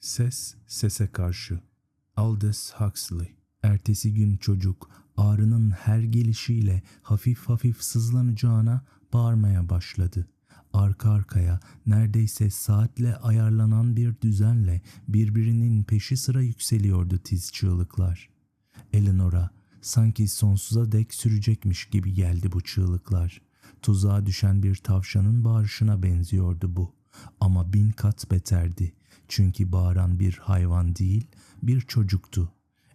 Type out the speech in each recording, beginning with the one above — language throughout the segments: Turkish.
Ses sese karşı. Aldous Huxley. Ertesi gün çocuk ağrının her gelişiyle hafif hafif sızlanacağına bağırmaya başladı. Arka arkaya neredeyse saatle ayarlanan bir düzenle birbirinin peşi sıra yükseliyordu tiz çığlıklar. Eleanor'a sanki sonsuza dek sürecekmiş gibi geldi bu çığlıklar. Tuzağa düşen bir tavşanın bağırışına benziyordu bu. Ama bin kat beterdi. Çünkü bağıran bir hayvan değil, bir çocuktu.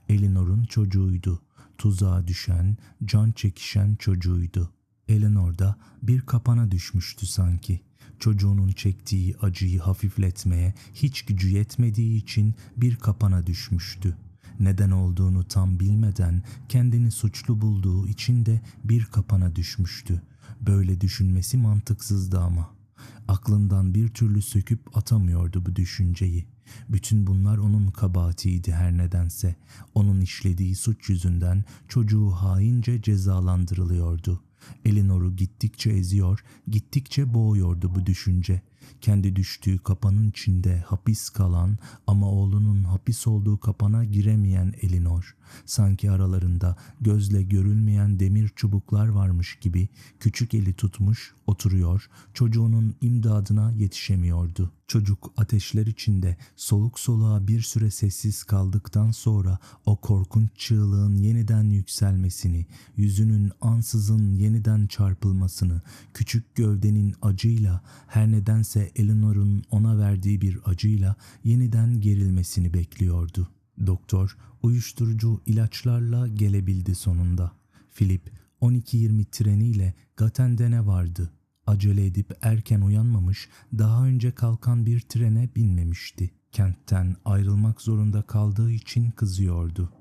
Eleanor'un çocuğuydu. Tuzağa düşen, can çekişen çocuğuydu. Eleanor da bir kapana düşmüştü sanki. Çocuğunun çektiği acıyı hafifletmeye hiç gücü yetmediği için bir kapana düşmüştü. Neden olduğunu tam bilmeden kendini suçlu bulduğu için de bir kapana düşmüştü. Böyle düşünmesi mantıksızdı ama. Aklından bir türlü söküp atamıyordu bu düşünceyi. Bütün bunlar onun kabahatiydi her nedense. Onun işlediği suç yüzünden çocuğu haince cezalandırılıyordu. Elinor'u gittikçe eziyor, gittikçe boğuyordu bu düşünce. Kendi düştüğü kapanın içinde hapis kalan ama oğlunun hapis olduğu kapana giremeyen Elinor, sanki aralarında gözle görülmeyen demir çubuklar varmış gibi küçük eli tutmuş oturuyor, çocuğunun imdadına yetişemiyordu. Çocuk ateşler içinde soluk soluğa bir süre sessiz kaldıktan sonra o korkunç çığlığın yeniden yükselmesini, yüzünün ansızın yeniden çarpılmasını, küçük gövdenin acıyla her nedense Eleanor'un ona verdiği bir acıyla yeniden gerilmesini bekliyordu. Doktor uyuşturucu ilaçlarla gelebildi sonunda. Philip 12.20 treniyle Gatenden'e vardı. Acele edip erken uyanmamış, daha önce kalkan bir trene binmemişti. Kentten ayrılmak zorunda kaldığı için kızıyordu.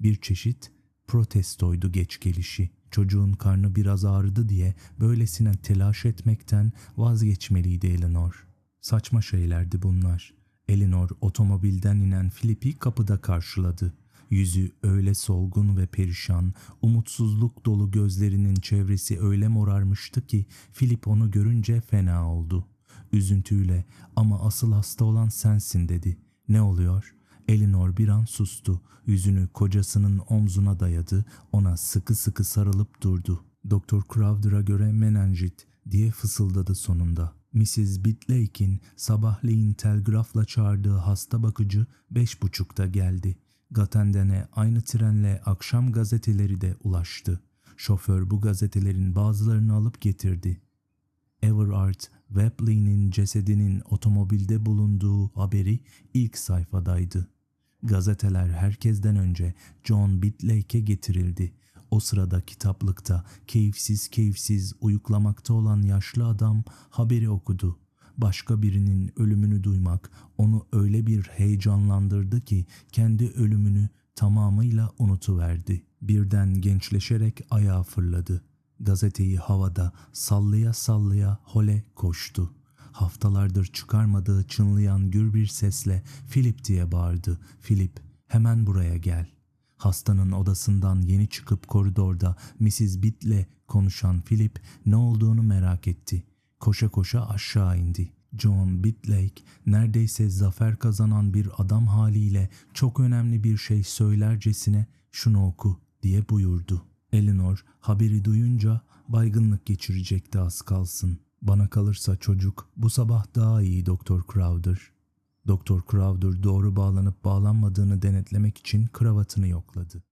Bir çeşit protestoydu geç gelişi. Çocuğun karnı biraz ağrıdı diye böylesine telaş etmekten vazgeçmeliydi Eleanor. Saçma şeylerdi bunlar. Eleanor otomobilden inen Philip'i kapıda karşıladı. Yüzü öyle solgun ve perişan, umutsuzluk dolu gözlerinin çevresi öyle morarmıştı ki Philip onu görünce fena oldu. Üzüntüyle ama asıl hasta olan sensin dedi. Ne oluyor? Elinor bir an sustu. Yüzünü kocasının omzuna dayadı. Ona sıkı sıkı sarılıp durdu. Doktor Crowder'a göre menenjit diye fısıldadı sonunda. Mrs. Bitlake'in sabahleyin telgrafla çağırdığı hasta bakıcı beş buçukta geldi. Gatenden'e aynı trenle akşam gazeteleri de ulaştı. Şoför bu gazetelerin bazılarını alıp getirdi. Everard Webley'nin cesedinin otomobilde bulunduğu haberi ilk sayfadaydı. Gazeteler herkesten önce John Bitlake'e getirildi. O sırada kitaplıkta keyifsiz keyifsiz uyuklamakta olan yaşlı adam haberi okudu. Başka birinin ölümünü duymak onu öyle bir heyecanlandırdı ki kendi ölümünü tamamıyla unutuverdi. Birden gençleşerek ayağa fırladı. Gazeteyi havada sallaya sallaya hole koştu. Haftalardır çıkarmadığı çınlayan gür bir sesle Philip diye bağırdı. Philip hemen buraya gel. Hastanın odasından yeni çıkıp koridorda Mrs. Bitt'le konuşan Philip ne olduğunu merak etti. Koşa koşa aşağı indi. John Bitlake neredeyse zafer kazanan bir adam haliyle çok önemli bir şey söylercesine şunu oku diye buyurdu. Eleanor haberi duyunca baygınlık geçirecekti az kalsın. Bana kalırsa çocuk bu sabah daha iyi Doktor Crowder. Doktor Crowder doğru bağlanıp bağlanmadığını denetlemek için kravatını yokladı.